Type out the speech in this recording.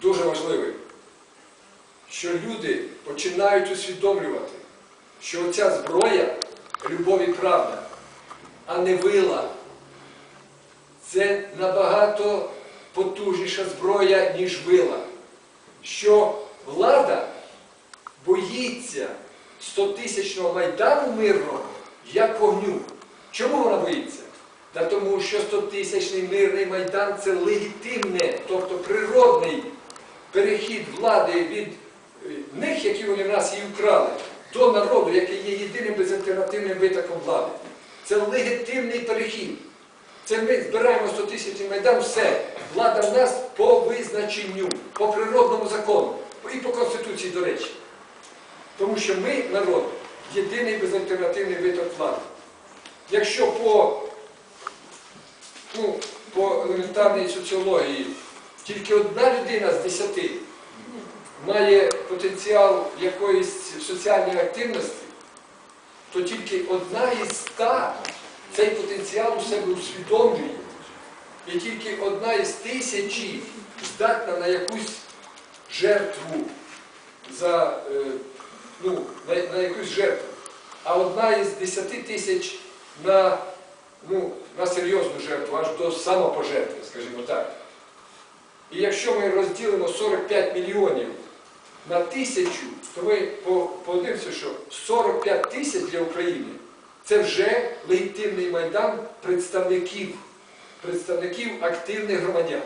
дуже важливий, що люди починають усвідомлювати, що оця зброя любов і правда, а не вила. Це набагато потужніша зброя, ніж вила. Що влада боїться 100-тисячного майдану мирного як вогню. Чому вона боїться? Та тому що 100-тисячний мирний майдан це легітимне, тобто природний перехід влади від е, них, які вони в нас її вкрали, до народу, який є єдиним безальтернативним витоком влади. Це легітимний перехід. Це ми збираємо 100 тисячний майдан, все. Влада в нас по визначенню, по природному закону і по Конституції, до речі. Тому що ми, народ, єдиний безальтернативний виток влади. Якщо по, ну, по елементарній соціології тільки одна людина з десяти має потенціал якоїсь соціальної активності, то тільки одна із ста цей потенціал у себе усвідомлює. І тільки одна із тисячі здатна на якусь жертву за, е, ну, на, на якусь жертву. А одна із десяти тисяч на, ну, на серйозну жертву, аж до самопожертви, скажімо так. І якщо ми розділимо 45 мільйонів на тисячу, то ми подивимося, що 45 тисяч для України це вже легітимний майдан представників, представників активних громадян.